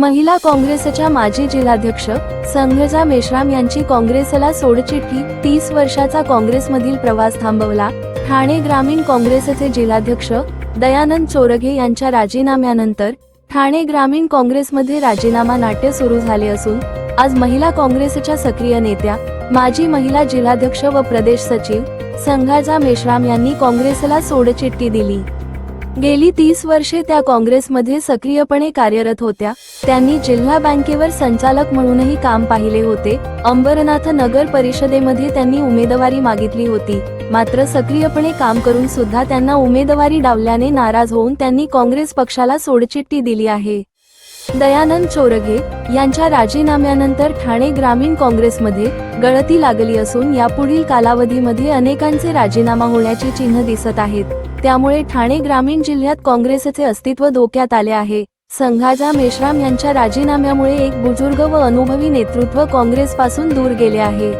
महिला काँग्रेसच्या माजी जिल्हाध्यक्ष संघजा मेश्राम यांची काँग्रेसला सोडचिठ्ठी. तीस वर्षाचा काँग्रेसमधील प्रवास थांबवला. ठाणे ग्रामीण काँग्रेसचे जिल्हाध्यक्ष दयानंद चोरगे यांच्या राजीनाम्यानंतर ठाणे ग्रामीण काँग्रेसमध्ये राजीनामा नाट्य सुरू झाले असून आज महिला काँग्रेसच्या सक्रिय नेत्या माजी महिला जिल्हाध्यक्ष व प्रदेश सचिव संघाजा मेश्राम यांनी काँग्रेसला सोडचिठ्ठी दिली. गेली तीस वर्षे त्या काँग्रेसमध्ये सक्रियपणे कार्यरत होत्या. त्यांनी जिल्हा बँकेवर संचालक म्हणूनही काम पाहिले होते. अंबरनाथ नगर परिषदेमध्ये त्यांनी उमेदवारी मागितली होती. मात्र सक्रियपणे काम करून सुद्धा त्यांना उमेदवारी डावल्याने नाराज होऊन त्यांनी काँग्रेस पक्षाला सोडचिठ्ठी दिली आहे. दयानंद चोरगे यांच्या राजीनाम्यानंतर ठाणे ग्रामीण काँग्रेसमध्ये गळती लागली असून यापुढील कालावधीमध्ये अनेकांचे राजीनामा होण्याची चिन्ह दिसत आहेत. त्यामुळे ठाणे ग्रामीण जिल्ह्यात काँग्रेसचे अस्तित्व धोक्यात आले आहे. संघाजा मेश्राम यांच्या राजीनाम्यामुळे एक बुजुर्ग व अनुभवी नेतृत्व काँग्रेसपासून दूर गेले आहे.